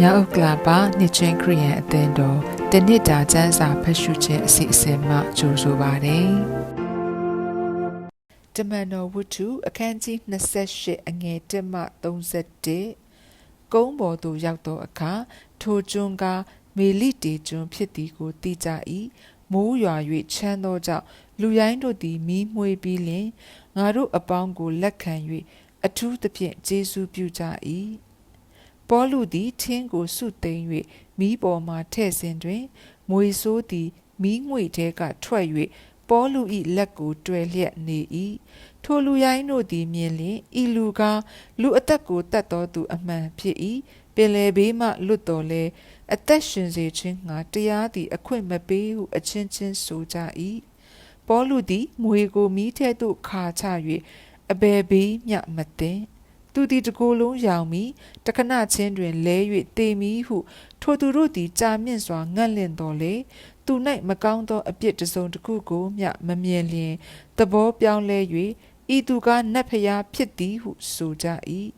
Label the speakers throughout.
Speaker 1: မြောက်ဥက္ကလာပါနှစ်ချင်းခရီးယန်အသင်းတော်တနစ်တာကျမ်းစာဖတ်ရှုခြင်းအစီအစဉ်မှကြိုဆိုပါရစေ။တမန်တော်ဝတ္ထုအခန်းကြီး28အငယ်1မှ31ကုန်းပေါ်သို့ရောက်သောအခါထိုကျွန်းကမေလိတေကျွန်းဖြစ်သည်ကိုသိကြ၏မိုးရွာ၍ချမ်းသောကြောင့်လူရိုင်းတို့သည်မီးမွှေးပြီးလျှင်ငါတို့အပေါင်းကိုလက်ခံ၍အထူးသဖြင့်ကျေးဇူးပြုကြ၏ ပေါလုသည်ထင်းကိုဆုသိမ်း၍မိပေါ်မှထဲ့စဉ်တွင်မွေဆိုးသည်မိငွေထဲကထွက်၍ပေါလု၏လက်ကိုတွယ်လျက်နေ၏ထိုလူရိုင်းတို့သည်မြင်လျင်ဤလူကားလူအသက်ကိုတတ်တော်သူအမှန်ဖြစ်၏ပင်လေဘေးမှလွတ်တော်လဲအသက်ရှင်စေခြင်းငါတရားသည်အခွင့်မပေးဟုအချင်းချင်းဆိုကြ၏ပေါလုသည်မွေကိုမိထဲသို့ခါချ၍အဘယ်ဘေးမျှမသိ သူသည်တကိုယ်လုံးရောင်မီတခဏချင်းတွင်လဲ၍တေမီဟု ထိုသူတို့သည်ကြာမြင့်စွာငတ်လင့်တော်လေသူ၌မကောင်းသောအပြစ်တစ်စုံတစ်ခုကိုမျှမမြင်လျင်သဘောပြောင်းလဲ၍ဤသူကနတ်ဖျားဖြစ်သည်ဟုဆိုကြ၏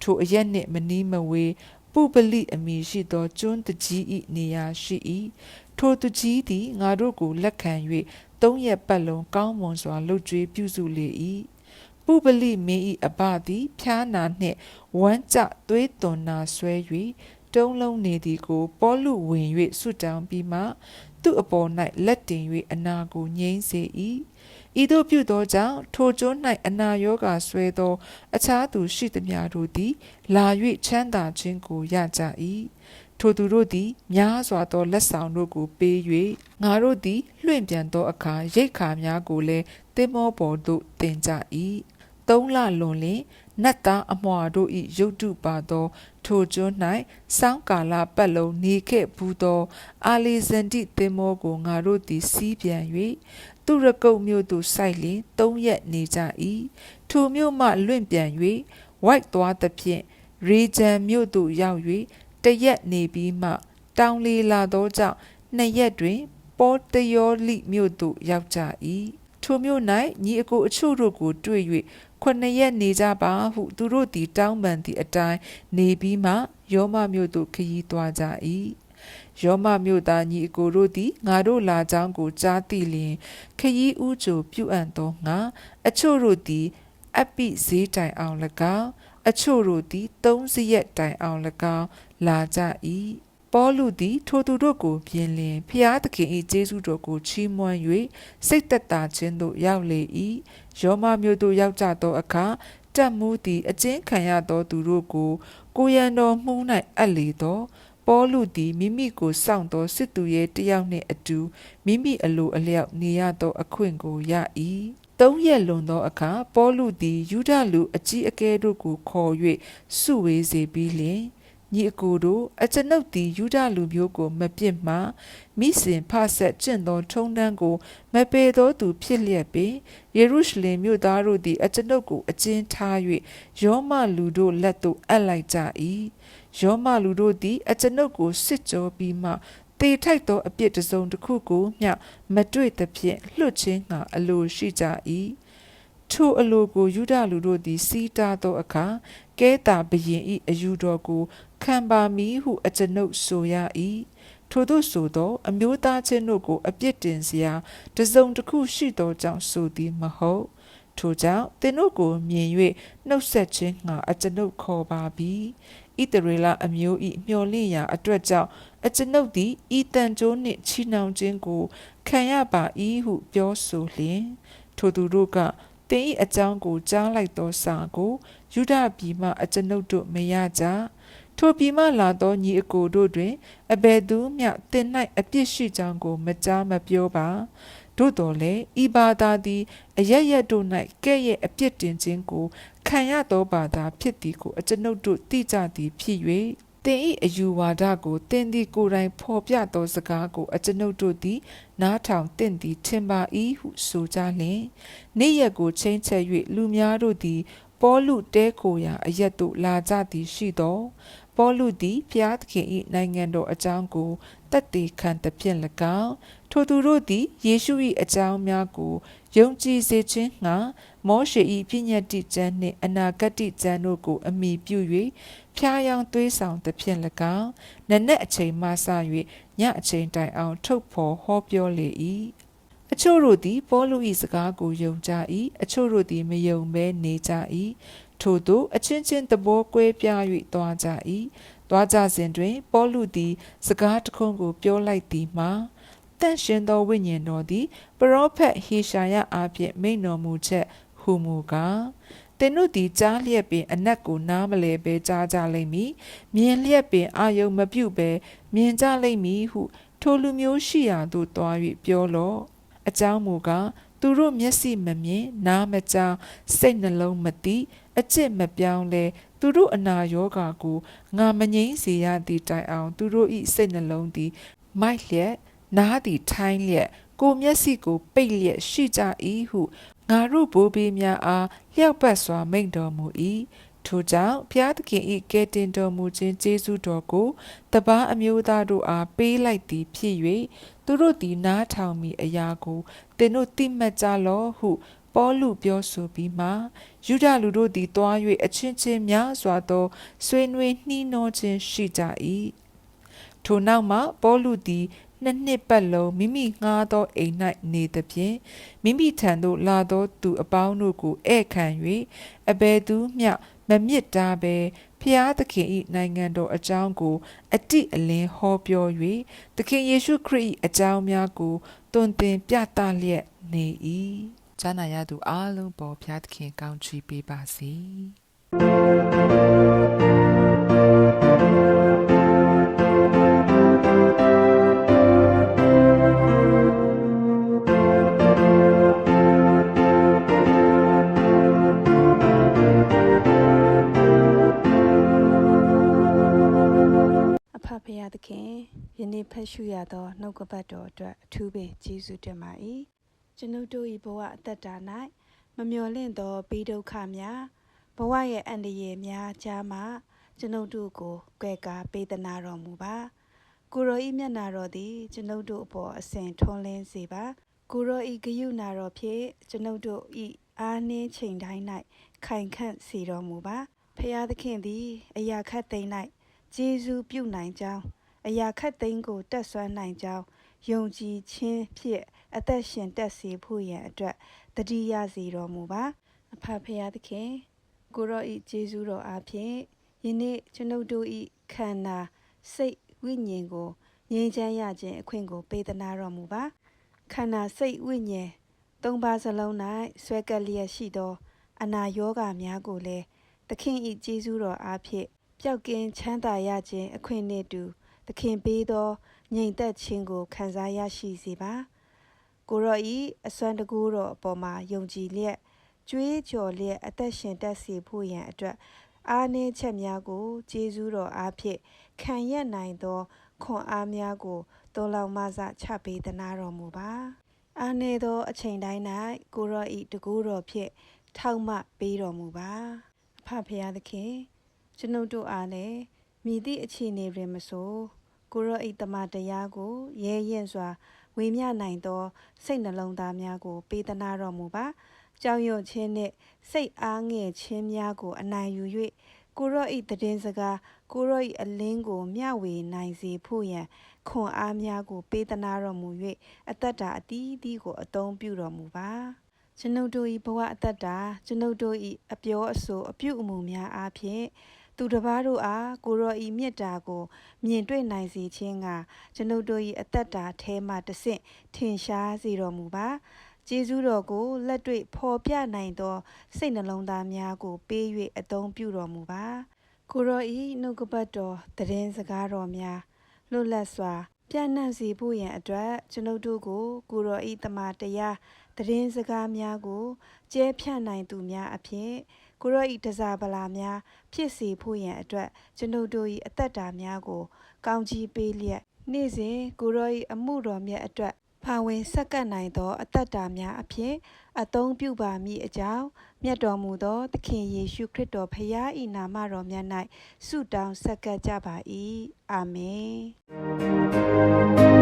Speaker 1: ထိုအရက်နှင့်မနီးမဝေးပုပလိအမည်ရှိသောကျွန်းတကြီး၏နေရာရှိ၏ထိုတကြီးသည်ငါတို့ကိုလက်ခံ၍သုံးရက်ပတ်လုံးကောင်းမွန်စွာလှုပ်ကြွေးပြုစုလေ၏ ပုပလိမင်း၏အဘသည်ဖျားနာနှင့်ဝမ်းကြသွေးသွန်နာဆွဲ၍တုံးလုံးနေသည်ကိုပေါလုဝင်၍ဆွတောင်းပြီးမှသူ့အပေါ်၌လက်တင်၍အနာကိုငြိမ်းစေ၏ဤသို့ပြုသောကြောင့်ထိုကျွန်း၌အနာရောဂါဆွဲသော အခြားသူရှိသမျှတို့သည် လာ၍ချမ်းသာခြင်းကိုရကြ၏ထိုသူတို့သည်များစွာသောလက်ဆောင်တို့ကိုပေး၍ငါတို့သည်လွင့်ပြန်သောအခါရိတ်ခါများကိုလည်းတင်မောပေါ်သို့တင်ကြ၏ သုံးလလွန်လင်နတ်သားအမွာတို့၏ရုတ်တုပါသော ထိုကျွန်း၌စောင်းကာလပတ်လုံးနေခဲ့ဘူးသော အာလီဇန်တိသင်္ဘောကိုငါတို့သည်စီးပြန်၍သူရကုတ်မြို့သို့စိုက်လျင်၃ရက်နေကြ၏ထိုမြို့မှလွင့်ပြန်၍ဝိုက်သွားသဖြင့်ရေဂျန်မြို့သို့ရောက်၍တရက်နေပြီးမှ တောင်လီလာသောကြောင့်နှစ်ရက်တွင် ပေါ်တယောလိမြို့သို့ရောက်ကြ၏ထိုမြို့၌ညီအကိုအချို့တို့ကိုတွေ့၍ ခုနှစ်ရက်နေကြပါဟုသူတို့သည်တောင်းပန်သည့်အတိုင်းနေပြီးမှယောမမြို့သို့ခရီးသွားကြ၏ယောမမြို့သားညီအကိုတို့သည်ငါတို့လာကြောင်းကိုကြားသိလျင်ခရီးဥကြိုပြုအပ်သောငါအချို့တို့သည်အပိဈေးတိုင်အောင်၎င်းအချို့တို့သည်သုံးစရက်တိုင်အောင်၎င်းလာကြ၏ ပေါလုသည်ထိုသူတို့ကိုပြင်လင်ဖျားသခင်၏ကျေးဇူးတော်ကိုချီးမွမ်း၍စိတ်သက်သာခြင်းသို့ရောက်လေ၏ယောမမြို့သို့ရောက်ကြသောအခါတက်မှုသည်အကျဉ်းခံရသောသူတို့ကို ကိုရန်တော်မှု၌အပ်လေသောပေါလုသည်မိမိကိုစောင့်သောစစ်သူရဲ့တယောက်နှင့်အတူမိမိအလိုအလျောက်နေရသောအခွင့်ကိုရ၏သုံးရက်လွန်သောအခါပေါလုသည်ယူဒလူအကြီးအကဲတို့ကိုခေါ်၍စုဝေးစေပြီးလျှင် ညီအကိုတို့အကျွန်ုပ်သည်ယူဒလူမျိုးကိုမပြစ်မှမိစဉ်ဖဆက်ကျင့်သောထုံးတမ်းကိုမပေသောသူဖြစ်လျက်ပင်ယေရုရှလင်မြို့သားတို့သည်အကျွန်ုပ်ကိုအကျဉ်းထား၍ယောမလူတို့လက်သို့အပ်လိုက်ကြ၏ယောမလူတို့သည်အကျွန်ုပ်ကိုစစ်ကြောပြီးမှတေထိုက်သောအပြစ်တစ်စုံတစ်ခုကိုမျှမတွေ့သဖြင့်လွတ်ခြင်းငါအလိုရှိကြ၏ ထိုအလိုကိုယူဒလူတို့သည် စီးတားသောအခါကဲတာဘရင်၏အယူတော်ကိုခံပါမည်ဟုအကျွန်ုပ်ဆိုရ၏ထို့သောဆိုသော အမျိုးသားချင်းတို့ကို အပြစ်တင်စရာတစုံတစ်ခုရှိသောကြောင့်ဆိုသည်မဟုတ်ထိုကြောင့်သင်တို့ကိုမြင်၍နှုတ်ဆက်ခြင်းငါအကျွန်ုပ်ခေါ်ပါပြီဣတရေလအမျိုး၏မျော်လင့်ရာအတွက်ကြောင့်အကျွန်ုပ်သည်ဤတန်ကြိုးနှင့်ချီနှောင်ခြင်းကိုခံရပါ၏ဟုပြောဆိုလျင်ထိုသူတို့က သင်၏အကြောင်းကိုကြားလိုက်သောစာကိုယူဒပြည်မှအကျွန်ုပ်တို့မရကြထိုပြည်မှလာသောညီအကိုတို့တွင်အဘယ်သူမျှတင်၌အပြစ်ရှိကြောင်းကိုမကြားမပြောပါသို့တော်လည်းဤဘာသာသည်အရရက်တို့၌ကဲ့ရဲ့အပြစ်တင်ခြင်းကိုခံရသောဘာသာဖြစ်သည်ကိုအကျွန်ုပ်တို့သိကြသည်ဖြစ်၍ တင်ဤအယူဝါဒကိုတင်သည်ကိုယ်တိုင်ဖော်ပြသောစကားကိုအကျွန်ုပ်တို့သည် နားထောင်တင့်သည်ထင်ပါ၏ဟုဆိုကြလျင်နေ့ရက်ကိုချင်းချက်၍လူများတို့သည်ပေါလုတဲခိုရာအရက်သို့လာကြသည်ရှိသောပေါလုသည်ဖျားသခင်၏နိုင်ငံတော်အကြောင်းကို တတ်သိခံသဖြင့်၎င်းထိုသူတို့သည်ယေရှု၏အကြောင်းများကိုယုံကြည်စေခြင်းငှာမောရှေ၏ပြည့်ညတ်တိကျမ်းနှင့်အနာဂတ်တိကျမ်းတို့ကိုအမိပြု၍ဖျားယောင်းသွေးဆောင်သဖြင့်၎င်းနနက်အချိန်မှစ၍ညအချိန်တိုင်အောင်ထုတ်ဖော်ဟောပြောလေ၏အချို့တို့သည်ပေါလု၏စကားကိုယုံကြ၏အချို့တို့သည်မယုံဘဲနေကြ၏ ထို့သောအချင်းချင်းသဘောကွဲပြား၍သွားကြ၏သွားကြစဉ်တွင် ပေါလုသည် စကားတခွန်းကို ပြောလိုက်သည်မှာတန့်ရှင်သောဝိညာဉ်တော်သည်ပရောဖက်ဟေရှာယအားဖြင့်မိန့်တော်မူချက်ဟူမူကားသင်တို့သည်ကြားလျက်ပင်အနက်ကိုနားမလဲပဲကြားကြလိမ့်မည်မြင်လျက်ပင်အာယုံမပြုတ်ပဲမြင်ကြလိမ့်မည်ဟု ထိုလူမျိုးရှိရာသို့သွား၍ပြောလော့အကြောင်းမူကားသူတို့မျက်စိမမြင်နားမကြားစိတ်နှလုံးမသိ အကျင့်မပြောင်းလဲသူတို့အနာရောဂါကိုငါမငိမ့်စေရသည့်တိုင်အောင် သူတို့၏စိတ်နှလုံးသည် မိုက်လျက်နားသည်ထိုင်းလျက်ကိုမျက်စိကိုပိတ်လျက်ရှိကြ၏ဟုငါတို့ဘိုးဘေးများအားလျှောက်ပတ်စွာမိန့်တော်မူ၏ထိုကြောင့်ဘုရားသခင်၏ကယ်တင်တော်မူခြင်းကျေးဇူးတော်ကိုတပားအမျိုးသားတို့အားပေးလိုက်သည်ဖြစ်၍သူတို့သည်နားထောင်မိအရာကိုသင်တို့သိမှတ်ကြလော့ဟု ပေါလုပြောဆိုပြီးမှယူဒလူတို့သည်တွား၍အချင်းချင်းများစွာသောဆွေးနွေးနှီးနှောခြင်းရှိကြ၏ထိုနောက်မှပေါလုသည်နှစ်နှစ်ပတ်လုံးမိမိငှားသောအိမ်၌နေသဖြင့်မိမိထံသို့လာသောသူအပေါင်းတို့ကိုဧည့်ခံ၍အဘယ်သူမျှမမြစ်တာပဲဖျားသခင်၏နိုင်ငံတော်အကြောင်းကိုအတိအလင်းဟောပြော၍သခင်ယေရှုခရစ်၏အကြောင်းများကိုတွင်တင်ပြသလျက်နေ၏ ဈာနာရသူအလုံးပေါ်ဖျားသခင်ကောင်းချီးပေးပါစေ
Speaker 2: အဖဖရာသခင်ယနေ့ဖတ်ရှုရသောနှုတ်ကပတ်တော်အတွက်အထူးပင်ကျေးဇူးတင်ပါ၏ ကျွန်ုပ်တို့၏ဘဝအသက်တာ၌မမျော်လင့်သောဘေးဒုက္ခများဘဝရဲ့အန္တရာယ်များကြားမှကျွန်ုပ်တို့ကိုကြွယ်ကာပေးသနာတော်မူပါကိုရောဤမျက်နာတော်သည်ကျွန်ုပ်တို့အပေါ်အစဉ်ထွန်းလင်းစေပါကိုရောဤဂယုဏတော်ဖြင့်ကျွန်ုပ်တို့ဤအားနှင်းချိန်တိုင်း၌ခိုင်ခန့်စေတော်မူပါဖရာသခင်သည်အရာခတ်သိမ်း၌ကျေးဇူးပြုနိုင်ကြောင်းအရာခတ်သိမ်းကိုတက်ဆွမ်းနိုင်ကြောင်း ယုံကြည်ခြင်းဖြင့်အသက်ရှင်တက်စေဖို့ရန်အတွက်တတိယစီတော်မူပါအဖဖရာသခင်ကိုရောဤကျေးဇူးတော်အားဖြင့်ယနေ့ကျွန်ုပ်တို့ဤခန္ဓာစိတ်ဝိညာဉ်ကိုငြိမ်းချမ်းရခြင်းအခွင့်ကိုပေးသနာတော်မူပါခန္ဓာစိတ်ဝိညာဉ်သုံးပါးစလုံး၌ဆွဲကပ်လျက်ရှိသော အနာယောဂများကိုလည်းသခင်ဤကျေးဇူးတော်အားဖြင့်ပျောက်ကင်းချမ်းသာရခြင်းအခွင့်နှင့်တူသခင်ပေးသော ငြိမ်သက်ခြင်းကိုခံစားရရှိစေပါကိုရောဤအစွမ်းတကူတော်အပေါ်မှာယုံကြည်လျက်ကြွေးကြော်လျက်အသက်ရှင်တက်စေဖို့ရန်အတွက်အားနည်းချက်များကိုကျေးဇူးတော်အားဖြင့်ခံရနိုင်သောခွန်အားများကိုတော်လောင်မဆချပေးသနာတော်မူပါအားနည်းသောအချိန်တိုင်း၌ကိုရောဤတကူတော်ဖြင့်ထောက်မပေးတော်မူပါအဖဖရာသခင်ကျွန်ုပ်တို့အားလည်းမိသည့်အခြေအနေတွင်မဆို ကိုရောဤတမတရားကိုရဲရင်စွာဝေမျှနိုင်သောစိတ်နှလုံးသားများကို ပေးသနာတော်မူပါကြောင်ရွံ့ခြင်းနှင့်စိတ်အားငယ်ခြင်းများကို အနိုင်ယူ၍ကိုရောဤတည်င်းစကားကိုရောဤအလင်းကို မျှဝေနိုင်စေဖို့ရန်ခွန်အားများကို ပေးသနာတော်မူ၍အသက်တာအတီးတီးကိုအသုံးပြုတော်မူပါကျွန်ုပ်တို့၏ဘဝအသက်တာကျွန်ုပ်တို့၏အပြောအဆိုအပြုအမူများအားဖြင့် သူတစ်ပါးတို့အားကိုရောဤမြတ်တာကို မြင်တွေ့နိုင်စေခြင်းကကျွန်ုပ်တို့၏အသက်တာထဲမှတဆင့်ထင်ရှားစေတော်မူပါကျေးဇူးတော်ကိုလက်တွေ့ဖော်ပြနိုင်သော စိတ်နှလုံးသားများကို ပေး၍အသုံးပြုတော်မူပါကိုရောဤနှုတ်ကပတ်တော်တည်င်းစကားတော်များလွတ်လပ်စွာပြန့်နှံ့စေဖို့ရန်အတွက်ကျွန်ုပ်တို့ကိုကိုရောဤတမန်တရားတည်င်းစကားများကိုကျဲဖြန့်နိုင်သူများအဖြစ် ကိုရောဤတစားပလာများ ဖြစ်စေဖို့ရန်အတွက်ကျွန်ုပ်တို့၏အသက်တာများကို ကောင်းကြီးပေးလျက်နေ့စဉ်ကိုရောဤအမှုတော်မြတ်အတွက်ဖာဝင်ဆက်ကပ်နိုင်သော အသက်တာများအဖြစ်အသုံးပြုပါမည်အကြောင်းမြတ်တော်မူသောသခင်ယေရှုခရစ်တော်ဖခင်၏နာမတော်မြတ်၌ဆုတောင်းဆက်ကပ်ကြပါ၏အာမင်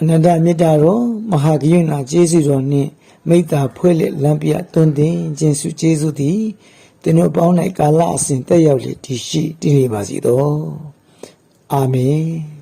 Speaker 3: အနန္တမေတ္တာတော်မဟာဂယုဏကျေးဇူးတော်နှင့်မိတ္တာဖွဲ့လက်လမ်းပြတွင်တင်ခြင်းစုကျေးဇူးသည်သင်တို့ပေါင်း၌ကာလအစဉ်တက်ရောက်လေတည်ရှိတည်နေပါစေသောအာမင်